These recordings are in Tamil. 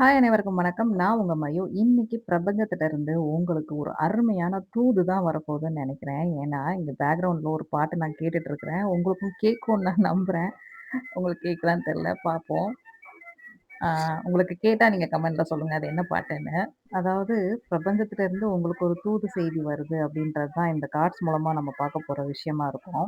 ஹாய் அனைவருக்கும் வணக்கம். நான் உங்க மயு. இன்னைக்கு பிரபஞ்சத்திட்ட இருந்து உங்களுக்கு ஒரு அருமையான தூது தான் வரப்போகுதுன்னு நினைக்கிறேன் ஏன்னா, இங்க பேக்ரவுண்டில் ஒரு பாட்டு நான் கேட்டுட்டு இருக்கிறேன். உங்களுக்கும் கேட்கும் நான் நம்புறேன். உங்களுக்கு கேட்கலான்னு தெரியல பார்ப்போம். உங்களுக்கு கேட்டா நீங்க கமெண்ட்ல சொல்லுங்க. அது என்ன பாட்டுன்னு. அதாவது பிரபஞ்சத்திட்ட இருந்து உங்களுக்கு ஒரு தூது செய்தி வருது அப்படின்றது தான் இந்த கார்ட்ஸ் மூலமா நம்ம பார்க்க போற விஷயமா இருக்கும்.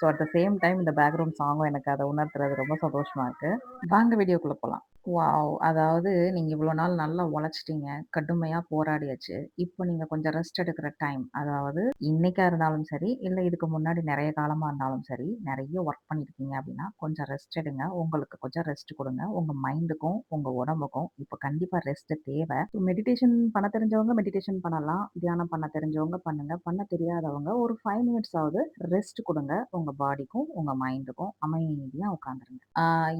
So at the same time இந்த பேக்ரவுண்ட் சாங்கும் எனக்கு அதை உணர்த்துறது ரொம்ப சந்தோஷமாக இருக்குது வாங்க வீடியோக்குள்ளே போகலாம் வாவ்! அதாவது நீங்கள் இவ்வளோ நாள் நல்லா உழைச்சிட்டீங்க. கடுமையாக போராடியாச்சு. இப்போ நீங்கள் கொஞ்சம் ரெஸ்ட் எடுக்கிற டைம். அதாவது இன்னைக்கா இருந்தாலும் சரி, இல்லை இதுக்கு முன்னாடி நிறைய காலமாக இருந்தாலும் சரி, நிறைய ஒர்க் பண்ணியிருக்கீங்க அப்படின்னா, கொஞ்சம் ரெஸ்ட் எடுங்க. உங்களுக்கு கொஞ்சம் ரெஸ்ட் கொடுங்க உங்கள் மைண்டுக்கும், உங்கள் உடம்புக்கும் இப்போ கண்டிப்பாக ரெஸ்ட் தேவை. மெடிடேஷன் பண்ண தெரிஞ்சவங்க மெடிடேஷன் பண்ணலாம். தியானம் பண்ண தெரிஞ்சவங்க பண்ணுங்க. பண்ண தெரியாதவங்க ஒரு ஃபைவ் மினிட்ஸ் ஆவது ரெஸ்ட் குடுங்க. உங்க பாடிக்கும், உங்க மைண்டுக்கும் அமைதியா உட்காந்துருங்க.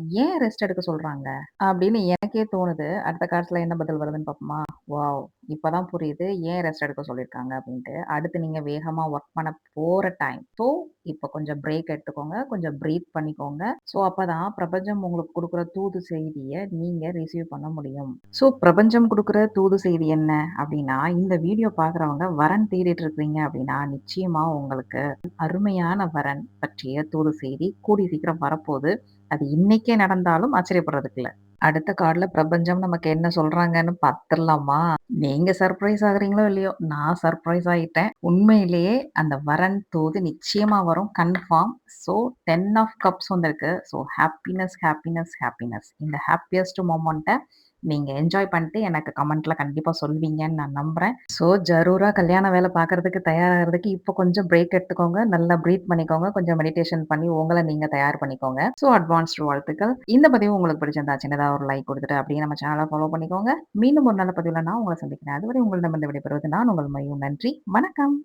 ஏன் ரெஸ்ட் எடுக்க சொல்றாங்க? அப்படின்னு எனக்கே தோணுது. அடுத்த காலத்துல என்ன பதில் வருதுன்னு பார்ப்போமா? வாவ்! இப்பதான் புரியுது. ஏன் ரெஸ்ட் எடுக்க சொல்லியிருக்காங்க அப்படின்ட்டு. அடுத்து நீங்க வேகமா ஒர்க் பண்ண போற டைம். ஸோ, இப்போ கொஞ்சம் பிரேக் எடுத்துக்கோங்க. கொஞ்சம் பிரீத் பண்ணிக்கோங்க. ஸோ, அப்பதான் பிரபஞ்சம் உங்களுக்கு கொடுக்குற தூது செய்தியை நீங்க ரிசீவ் பண்ண முடியும். ஸோ, பிரபஞ்சம் கொடுக்குற தூது செய்தி என்ன அப்படின்னா, இந்த வீடியோ பார்க்குறவங்க வரன் தேடிட்டு இருக்கிறீங்க அப்படின்னா, நிச்சயமா உங்களுக்கு அருமையான வரன் பற்றிய தூது செய்தி கூடி சீக்கிரம் வரப்போது. அது இன்னைக்கே நடந்தாலும் ஆச்சரியப்படுறதுக்கு இல்லை அடுத்த கார்டில் பிரபஞ்சம் நமக்கு என்ன சொல்கிறாங்கன்னு பார்த்துடலாமா நீங்கள் சர்ப்ரைஸ் ஆகுறீங்களோ இல்லையோ, நான் சர்ப்ரைஸ் ஆகிட்டேன் உண்மையிலேயே அந்த வரன் தோது நிச்சயமாக வரும். கன்ஃபார்ம். ஸோ 10 ஆஃப் கப்ஸ் வந்திருக்கு. ஸோ ஹாப்பினஸ் ஹாப்பினஸ் ஹாப்பினஸ் இந்த ஹாப்பியஸ்ட் மொமெண்ட்டை நீங்க என்ஜாய் பண்ணிட்டு எனக்கு கமெண்ட்ல கண்டிப்பா சொல்வீங்கன்னு நான் நம்புறேன். ஸோ ஜரூரா கல்யாண வேலை பார்க்கறதுக்கு தயாராகிறதுக்கு இப்போ கொஞ்சம் பிரேக் எடுத்துக்கோங்க. நல்லா ப்ரீத் பண்ணிக்கோங்க. கொஞ்சம் மெடிடேஷன் பண்ணி உங்களை நீங்க தயார் பண்ணிக்கோங்க. ஸோ அட்வான்ஸ்டு வாழ்த்துக்கள். இந்த பதிவு உங்களுக்கு பிடிச்சிருந்தா சின்னதா ஒரு லைக் கொடுத்துட்டு அப்படியே நம்ம சேனலை ஃபாலோ பண்ணிக்கோங்க. மீண்டும் ஒரு நல்ல பதிவுல நான் உங்களை சந்திக்கிறேன். அதுவரை உங்களிடமிருந்து விடைபெறுவது நான் உங்கள் மையம் நன்றி. வணக்கம்.